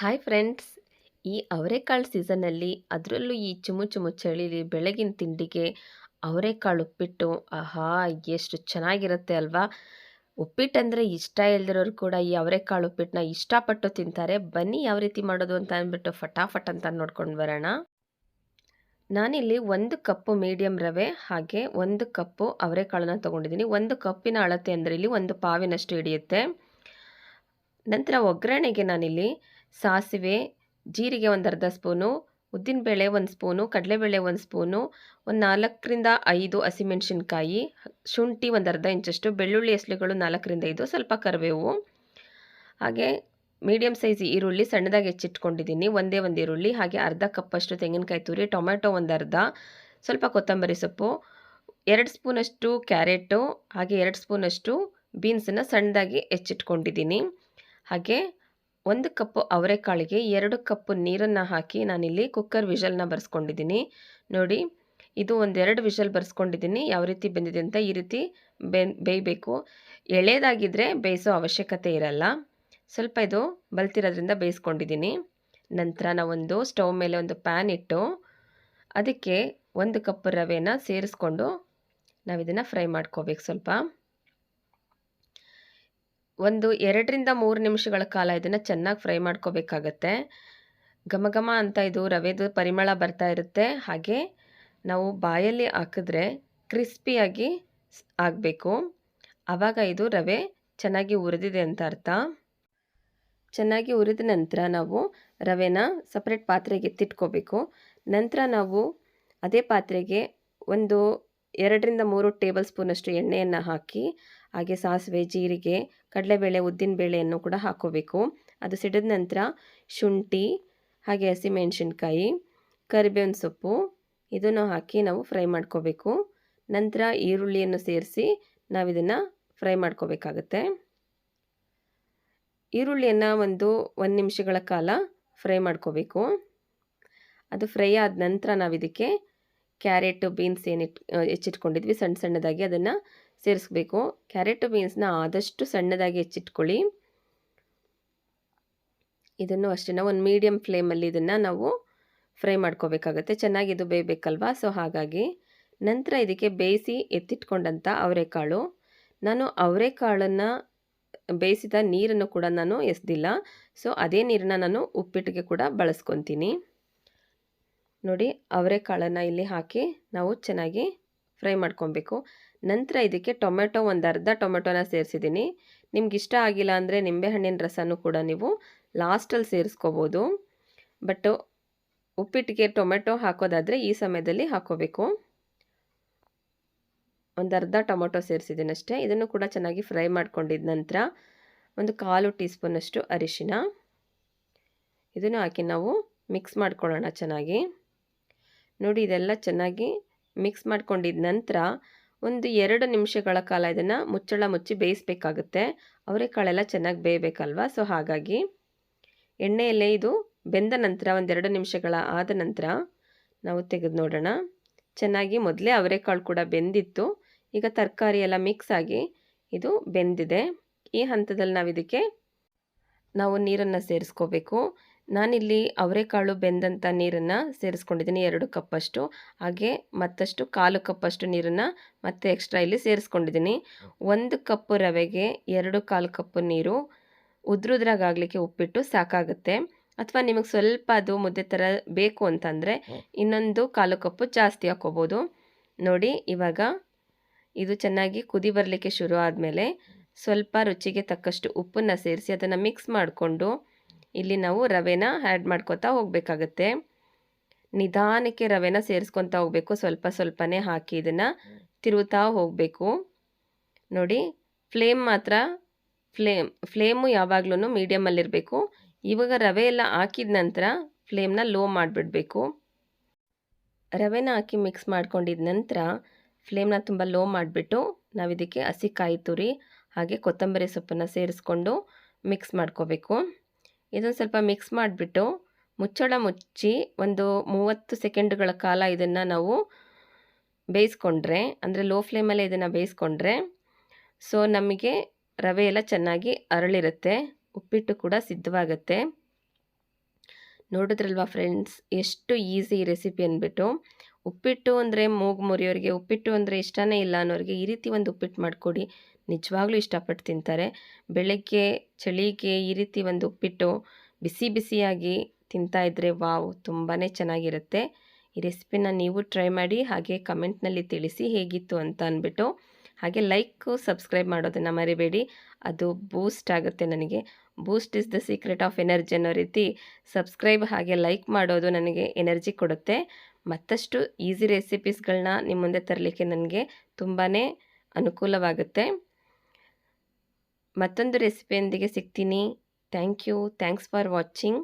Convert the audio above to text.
Hi friends ಈ ಅವರೆಕಾಳು ಸೀಸನ್ನಲ್ಲಿ ಅದರಲ್ಲೂ ಈ ಚುಮು ಚುಮು ಚಳಿಲಿ ಬೆಳಗಿನ ತಿಂಡಿಗೆ ಅವರೆಕಾಳು ಉಪ್ಪಿಟ್ಟು, ಆಹಾ, ಎಷ್ಟು ಚೆನ್ನಾಗಿರುತ್ತೆ ಅಲ್ವಾ? ಉಪ್ಪಿಟ್ಟು ಅಂದರೆ ಇಷ್ಟ ಇಲ್ದಿರೋರು ಕೂಡ ಈ ಅವರೆಕಾಳು ಉಪ್ಪಿಟ್ಟನ್ನ ಇಷ್ಟಪಟ್ಟು ತಿಂತಾರೆ. ಬನ್ನಿ ಯಾವ ರೀತಿ ಮಾಡೋದು ಅಂತ ಅಂದ್ಬಿಟ್ಟು ಫಟಾಫಟ್ ಅಂತ ನೋಡ್ಕೊಂಡು ಬರೋಣ. ನಾನಿಲ್ಲಿ ಒಂದು ಕಪ್ಪು ಮೀಡಿಯಮ್ ರವೆ ಹಾಗೆ ಒಂದು ಕಪ್ಪು ಅವರೆಕಾಳನ್ನ ತೊಗೊಂಡಿದ್ದೀನಿ. ಒಂದು ಕಪ್ಪಿನ ಅಳತೆ ಅಂದರೆ ಇಲ್ಲಿ ಒಂದು ಪಾವಿನಷ್ಟು ಹಿಡಿಯುತ್ತೆ. ನಂತರ ಒಗ್ಗರಣೆಗೆ ನಾನಿಲ್ಲಿ ಸಾಸಿವೆ, ಜೀರಿಗೆ ಒಂದು ಅರ್ಧ ಸ್ಪೂನು ಉದ್ದಿನಬೇಳೆ ಒಂದು ಸ್ಪೂನು, ಕಡಲೆಬೇಳೆ ಒಂದು ಸ್ಪೂನು, ಒಂದು ನಾಲ್ಕರಿಂದ ಐದು ಹಸಿಮೆಣಸಿನ್ಕಾಯಿ, ಶುಂಠಿ ಒಂದು ಅರ್ಧ ಇಂಚಷ್ಟು, ಬೆಳ್ಳುಳ್ಳಿ ಎಸ್ಳುಗಳು ನಾಲ್ಕರಿಂದ ಐದು, ಸ್ವಲ್ಪ ಕರಿಬೇವು. ಹಾಗೆ ಮೀಡಿಯಮ್ ಸೈಜ್ ಈರುಳ್ಳಿ ಸಣ್ಣದಾಗಿ ಹೆಚ್ಚಿಟ್ಕೊಂಡಿದ್ದೀನಿ, ಒಂದೇ ಒಂದು ಈರುಳ್ಳಿ, ಹಾಗೆ ಅರ್ಧ ಕಪ್ಪಷ್ಟು ತೆಂಗಿನಕಾಯಿ ತುರಿ ಟೊಮೆಟೊ ಒಂದು ಅರ್ಧ, ಸ್ವಲ್ಪ ಕೊತ್ತಂಬರಿ ಸೊಪ್ಪು, ಎರಡು ಸ್ಪೂನಷ್ಟು ಕ್ಯಾರೆಟು, ಹಾಗೆ ಎರಡು ಸ್ಪೂನಷ್ಟು ಬೀನ್ಸನ್ನು ಸಣ್ಣದಾಗಿ ಹೆಚ್ಚಿಟ್ಕೊಂಡಿದ್ದೀನಿ. ಹಾಗೆ ಒಂದು ಕಪ್ಪು ಅವರೆಕಾಳಿಗೆ ಎರಡು ಕಪ್ಪು ನೀರನ್ನು ಹಾಕಿ ನಾನಿಲ್ಲಿ ಕುಕ್ಕರ್ ವಿಷಲ್ನ ಬರ್ಸ್ಕೊಂಡಿದ್ದೀನಿ. ನೋಡಿ, ಇದು ಒಂದೆರಡು ವಿಷಲ್ ಬರ್ಸ್ಕೊಂಡಿದ್ದೀನಿ. ಯಾವ ರೀತಿ ಬೆಂದಿದೆ ಅಂತ ಈ ರೀತಿ ಬೇಯಬೇಕು. ಎಳೆದಾಗಿದ್ದರೆ ಬೇಯಿಸೋ ಅವಶ್ಯಕತೆ ಇರಲ್ಲ. ಸ್ವಲ್ಪ ಇದು ಬಲ್ತಿರೋದ್ರಿಂದ ಬೇಯಿಸ್ಕೊಂಡಿದ್ದೀನಿ. ನಂತರ ನಾವೊಂದು ಸ್ಟವ್ ಮೇಲೆ ಒಂದು ಪ್ಯಾನ್ ಇಟ್ಟು ಅದಕ್ಕೆ ಒಂದು ಕಪ್ ರವೆನ ಸೇರಿಸ್ಕೊಂಡು ನಾವಿದನ್ನು ಫ್ರೈ ಮಾಡ್ಕೋಬೇಕು ಸ್ವಲ್ಪ. ಒಂದು ಎರಡರಿಂದ ಮೂರು ನಿಮಿಷಗಳ ಕಾಲ ಇದನ್ನು ಚೆನ್ನಾಗಿ ಫ್ರೈ ಮಾಡ್ಕೋಬೇಕಾಗತ್ತೆ. ಘಮ ಘಮ ಅಂತ ಇದು ರವೆದು ಪರಿಮಳ ಬರ್ತಾ ಇರುತ್ತೆ. ಹಾಗೆ ನಾವು ಬಾಯಲ್ಲಿ ಹಾಕಿದ್ರೆ ಕ್ರಿಸ್ಪಿಯಾಗಿ ಆಗಬೇಕು. ಆವಾಗ ಇದು ರವೆ ಚೆನ್ನಾಗಿ ಉರಿದಿದೆ ಅಂತ ಅರ್ಥ. ಚೆನ್ನಾಗಿ ಉರಿದ ನಂತರ ನಾವು ರವೆನ ಸಪ್ರೇಟ್ ಪಾತ್ರೆಗೆ ಎತ್ತಿಟ್ಕೋಬೇಕು. ನಂತರ ನಾವು ಅದೇ ಪಾತ್ರೆಗೆ ಒಂದು ಎರಡರಿಂದ ಮೂರು ಟೇಬಲ್ ಸ್ಪೂನಷ್ಟು ಎಣ್ಣೆಯನ್ನು ಹಾಕಿ, ಹಾಗೆ ಸಾಸಿವೆ, ಜೀರಿಗೆ ಕಡಲೆಬೇಳೆ ಉದ್ದಿನಬೇಳೆಯನ್ನು ಕೂಡ ಹಾಕೋಬೇಕು. ಅದು ಸಿಡಿದ ನಂತರ ಶುಂಠಿ, ಹಾಗೆ ಹಸಿಮೆಣಸಿನ್ಕಾಯಿ, ಕರಿಬೇವಿನ ಸೊಪ್ಪು, ಇದನ್ನು ಹಾಕಿ ನಾವು ಫ್ರೈ ಮಾಡ್ಕೋಬೇಕು. ನಂತರ ಈರುಳ್ಳಿಯನ್ನು ಸೇರಿಸಿ ನಾವಿದನ್ನು ಫ್ರೈ ಮಾಡ್ಕೋಬೇಕಾಗತ್ತೆ. ಈರುಳ್ಳಿಯನ್ನು ಒಂದು ಒಂದು ನಿಮಿಷಗಳ ಕಾಲ ಫ್ರೈ ಮಾಡ್ಕೋಬೇಕು. ಅದು ಫ್ರೈ ಆದ ನಂತರ ನಾವಿದಕ್ಕೆ ಕ್ಯಾರೆಟು, ಬೀನ್ಸ್ ಏನಿಟ್ ಹೆಚ್ಚಿಟ್ಕೊಂಡಿದ್ವಿ. ಸಣ್ಣ ಸಣ್ಣದಾಗಿ ಅದನ್ನು ಸೇರಿಸ್ಬೇಕು. ಕ್ಯಾರೆಟ್ ಬೀನ್ಸ್ನ ಆದಷ್ಟು ಸಣ್ಣದಾಗಿ ಹೆಚ್ಚಿಟ್ಕೊಳ್ಳಿ. ಇದನ್ನು ಅಷ್ಟೇ ಒಂದು ಮೀಡಿಯಮ್ ಫ್ಲೇಮಲ್ಲಿ ಇದನ್ನು ನಾವು ಫ್ರೈ ಮಾಡ್ಕೋಬೇಕಾಗತ್ತೆ. ಚೆನ್ನಾಗಿ ಇದು ಬೇಯಬೇಕಲ್ವಾ? ಸೊ, ಹಾಗಾಗಿ ನಂತರ ಇದಕ್ಕೆ ಬೇಯಿಸಿ ಎತ್ತಿಟ್ಕೊಂಡಂಥ ಅವರೆಕಾಳು. ನಾನು ಅವರೆಕಾಳನ್ನು ಬೇಯಿಸಿದ ನೀರನ್ನು ಕೂಡ ನಾನು ಎಸ್ದಿಲ್ಲ. ಸೊ, ಅದೇ ನೀರನ್ನ ನಾನು ಉಪ್ಪಿಟ್ಟಿಗೆ ಕೂಡ ಬಳಸ್ಕೊತೀನಿ. ನೋಡಿ, ಅವರೆಕಾಳನ್ನು ಇಲ್ಲಿ ಹಾಕಿ ನಾವು ಚೆನ್ನಾಗಿ ಫ್ರೈ ಮಾಡ್ಕೊಬೇಕು. ನಂತರ ಇದಕ್ಕೆ ಟೊಮೆಟೊ ಒಂದು ಅರ್ಧ ಟೊಮೆಟೊನ ಸೇರಿಸಿದ್ದೀನಿ. ನಿಮ್ಗೆ ಇಷ್ಟ ಆಗಿಲ್ಲ ಅಂದರೆ ನಿಂಬೆಹಣ್ಣಿನ ರಸನೂ ಕೂಡ ನೀವು ಲಾಸ್ಟಲ್ಲಿ ಸೇರಿಸ್ಕೋಬೋದು. ಬಟ್ ಉಪ್ಪಿಟ್ಟಿಗೆ ಟೊಮೆಟೊ ಹಾಕೋದಾದರೆ ಈ ಸಮಯದಲ್ಲಿ ಹಾಕೋಬೇಕು. ಒಂದು ಅರ್ಧ ಟೊಮೆಟೊ ಸೇರಿಸಿದ್ದೀನಿ ಅಷ್ಟೇ. ಇದನ್ನು ಕೂಡ ಚೆನ್ನಾಗಿ ಫ್ರೈ ಮಾಡ್ಕೊಂಡಿದ್ದ ನಂತರ ಒಂದು ಕಾಲು ಟೀ ಸ್ಪೂನಷ್ಟು ಅರಿಶಿನ. ಇದನ್ನು ಹಾಕಿ ನಾವು ಮಿಕ್ಸ್ ಮಾಡ್ಕೊಳ್ಳೋಣ ಚೆನ್ನಾಗಿ. ನೋಡಿ ಇದೆಲ್ಲ ಚೆನ್ನಾಗಿ ಮಿಕ್ಸ್ ಮಾಡ್ಕೊಂಡಿದ್ದ ನಂತರ ಒಂದು ಎರಡು ನಿಮಿಷಗಳ ಕಾಲ ಇದನ್ನು ಮುಚ್ಚಳ ಮುಚ್ಚಿ ಬೇಯಿಸಬೇಕಾಗುತ್ತೆ. ಅವರೆಕಾಳೆಲ್ಲ ಚೆನ್ನಾಗಿ ಬೇಯಬೇಕಲ್ವ? ಸೊ ಹಾಗಾಗಿ ಎಣ್ಣೆಯಲ್ಲೇ ಇದು ಬೆಂದ ನಂತರ ಒಂದೆರಡು ನಿಮಿಷಗಳ ಆದ ನಂತರ ನಾವು ತೆಗೆದು ನೋಡೋಣ. ಚೆನ್ನಾಗಿ ಮೊದಲೇ ಅವರೆಕಾಳು ಕೂಡ ಬೆಂದಿತ್ತು. ಈಗ ತರಕಾರಿ ಎಲ್ಲ ಮಿಕ್ಸ್ ಆಗಿ ಇದು ಬೆಂದಿದೆ. ಈ ಹಂತದಲ್ಲಿ ನಾವು ಇದಕ್ಕೆ ನಾವು ನೀರನ್ನು ಸೇರಿಸ್ಕೋಬೇಕು. ನಾನಿಲ್ಲಿ ಅವರೆಕಾಳು ಬೆಂದಂಥ ನೀರನ್ನು ಸೇರಿಸ್ಕೊಂಡಿದ್ದೀನಿ ಎರಡು ಕಪ್ಪಷ್ಟು. ಹಾಗೆ ಮತ್ತಷ್ಟು ಕಾಲು ಕಪ್ಪಷ್ಟು ನೀರನ್ನು ಮತ್ತೆ ಎಕ್ಸ್ಟ್ರಾ ಇಲ್ಲಿ ಸೇರಿಸ್ಕೊಂಡಿದ್ದೀನಿ. ಒಂದು ಕಪ್ಪು ರವೆಗೆ ಎರಡು ಕಾಲು ಕಪ್ಪು ನೀರು ಉದ್ರುದ್ರಾಗಲಿಕ್ಕೆ ಉಪ್ಪಿಟ್ಟು ಸಾಕಾಗುತ್ತೆ. ಅಥವಾ ನಿಮಗೆ ಸ್ವಲ್ಪ ಅದು ಮುದ್ದೆ ಥರ ಬೇಕು ಅಂತಂದರೆ ಇನ್ನೊಂದು ಕಾಲು ಕಪ್ಪು ಜಾಸ್ತಿ ಹಾಕ್ಕೋಬೋದು ನೋಡಿ ಇವಾಗ ಇದು ಚೆನ್ನಾಗಿ ಕುದಿ ಬರಲಿಕ್ಕೆ ಶುರು ಆದಮೇಲೆ ಸ್ವಲ್ಪ ರುಚಿಗೆ ತಕ್ಕಷ್ಟು ಉಪ್ಪನ್ನು ಸೇರಿಸಿ ಅದನ್ನು ಮಿಕ್ಸ್ ಮಾಡಿಕೊಂಡು ಇಲ್ಲಿ ನಾವು ರವೆನ ಆ್ಯಡ್ ಮಾಡ್ಕೋತಾ ಹೋಗಬೇಕಾಗತ್ತೆ. ನಿಧಾನಕ್ಕೆ ರವೆನ ಸೇರಿಸ್ಕೊತಾ ಹೋಗಬೇಕು. ಸ್ವಲ್ಪ ಸ್ವಲ್ಪನೇ ಹಾಕಿ ಇದನ್ನು ತಿರುಗುತ್ತಾ ಹೋಗಬೇಕು. ನೋಡಿ ಫ್ಲೇಮ್ ಮಾತ್ರ ಫ್ಲೇಮ್ ಫ್ಲೇಮು ಯಾವಾಗಲೂ ಮೀಡಿಯಮಲ್ಲಿರಬೇಕು ಇವಾಗ ರವೆ ಎಲ್ಲ ಹಾಕಿದ ನಂತರ ಫ್ಲೇಮ್ನ ಲೋ ಮಾಡಿಬಿಡಬೇಕು. ರವೆನ ಹಾಕಿ ಮಿಕ್ಸ್ ಮಾಡ್ಕೊಂಡಿದ ನಂತರ ಫ್ಲೇಮ್ನ ತುಂಬ ಲೋ ಮಾಡಿಬಿಟ್ಟು ನಾವು ಇದಕ್ಕೆ ಹಸಿ ಕಾಯಿ ತುರಿ ಹಾಗೆ ಕೊತ್ತಂಬರಿ ಸೊಪ್ಪನ್ನು ಸೇರಿಸ್ಕೊಂಡು ಮಿಕ್ಸ್ ಮಾಡ್ಕೋಬೇಕು. ಇದನ್ನು ಸ್ವಲ್ಪ ಮಿಕ್ಸ್ ಮಾಡಿಬಿಟ್ಟು ಮುಚ್ಚಳ ಮುಚ್ಚಿ ಒಂದು ಮೂವತ್ತು ಸೆಕೆಂಡ್ಗಳ ಕಾಲ ಇದನ್ನು ನಾವು ಬೇಯಿಸ್ಕೊಂಡ್ರೆ, ಅಂದರೆ ಲೋ ಫ್ಲೇಮಲ್ಲೇ ಇದನ್ನು ಬೇಯಿಸ್ಕೊಂಡ್ರೆ ಸೊ ನಮಗೆ ರವೆ ಎಲ್ಲ ಚೆನ್ನಾಗಿ ಅರಳಿರುತ್ತೆ, ಉಪ್ಪಿಟ್ಟು ಕೂಡ ಸಿದ್ಧವಾಗುತ್ತೆ. ನೋಡಿದ್ರಲ್ವಾ ಫ್ರೆಂಡ್ಸ್ ಎಷ್ಟು ಈಸಿ ರೆಸಿಪಿ ಅಂದ್ಬಿಟ್ಟು ಉಪ್ಪಿಟ್ಟು ಅಂದರೆ ಮೂಗು ಮುರಿಯೋರಿಗೆ, ಉಪ್ಪಿಟ್ಟು ಅಂದರೆ ಇಷ್ಟನೇ ಇಲ್ಲ ಅನ್ನೋರಿಗೆ ಈ ರೀತಿ ಒಂದು ಉಪ್ಪಿಟ್ಟು ಮಾಡಿಕೊಡಿ. ನಿಜವಾಗ್ಲೂ ಇಷ್ಟಪಟ್ಟು ತಿಂತಾರೆ. ಬೆಳಗ್ಗೆ, ಚಳಿಗೆ ಈ ರೀತಿ ಒಂದು ಉಪ್ಪಿಟ್ಟು ಬಿಸಿ ಬಿಸಿಯಾಗಿ ತಿಂತಾ ಇದ್ದರೆ ವಾವ್ ತುಂಬಾ ಚೆನ್ನಾಗಿರುತ್ತೆ. ಈ ರೆಸಿಪಿನ ನೀವು ಟ್ರೈ ಮಾಡಿ, ಹಾಗೆ ಕಮೆಂಟ್ನಲ್ಲಿ ತಿಳಿಸಿ ಹೇಗಿತ್ತು ಅಂತ ಅಂದ್ಬಿಟ್ಟು. ಹಾಗೆ ಲೈಕು, ಸಬ್ಸ್ಕ್ರೈಬ್ ಮಾಡೋದನ್ನು ಮರಿಬೇಡಿ. ಅದು ಬೂಸ್ಟ್ ಆಗುತ್ತೆ ನನಗೆ. Boost is the secret of energy ಅನ್ನೋ ರೀತಿ ಸಬ್ಸ್ಕ್ರೈಬ್ ಹಾಗೆ ಲೈಕ್ ಮಾಡೋದು ನನಗೆ ಎನರ್ಜಿ ಕೊಡುತ್ತೆ. ಮತ್ತಷ್ಟು ಈಸಿ ರೆಸಿಪೀಸ್ಗಳನ್ನ ನಿಮ್ಮ ಮುಂದೆ ತರಲಿಕ್ಕೆ ನನಗೆ ತುಂಬಾ ಅನುಕೂಲವಾಗುತ್ತೆ. ಮತ್ತೊಂದು ರೆಸಿಪಿಯೊಂದಿಗೆ ಸಿಗ್ತೀನಿ. Thank you thanks for watching